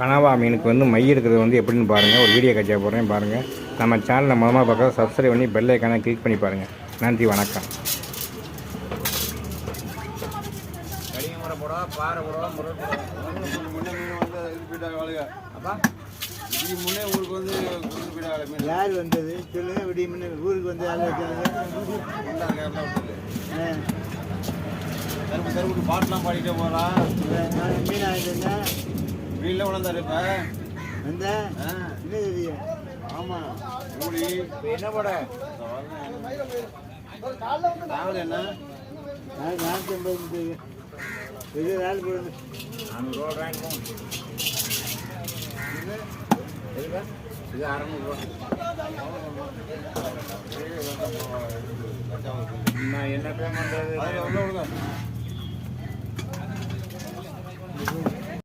கனவா மீனுக்கு வந்து மை இருக்கிறது வந்து எப்படின்னு பாருங்கள் ஒரு வீடியோ கட்சியாக போடுறேன் பாருங்கள் நம்ம சேனலை மொதமாக பார்க்க சப்ஸ்கிரைப் பண்ணி பெல் ஐக்கானை கிளிக் பண்ணி பாருங்கள் நன்றி வணக்கம். பாறை போடா போடா முன்னே மீன் வந்து இது போயிட்டாங்க வாளுங்க அப்பா? இது முன்னே ஊருக்கு வந்து கொடுத்து போயிட்டாங்க மீன் யார் வந்தது? சொல்லுங்க விடிய முன்ன ஊருக்கு வந்து யார் வச்சாங்க? வந்தாங்க எல்லாம் விட்டது ஆ, தருப்பு தருப்பு பாட்டெலாம் பாடிட்டே போகலாம் நான் மீன் வாங்கிட்டு வந்தேன் மீன்ல உணர்ந்தாரு இப்போ? வந்தேன் ஆ. என்ன தெரியும் ஆமாம் ஊழி இப்போ என்ன போட? நாவல் என்ன? நான் நானூற்றி ஐம்பது இது நாள் போடுங்க நானூறுரூவா வாங்கிப்போம் எதுக்கா இது அறநூறுவா நான் என்ன பே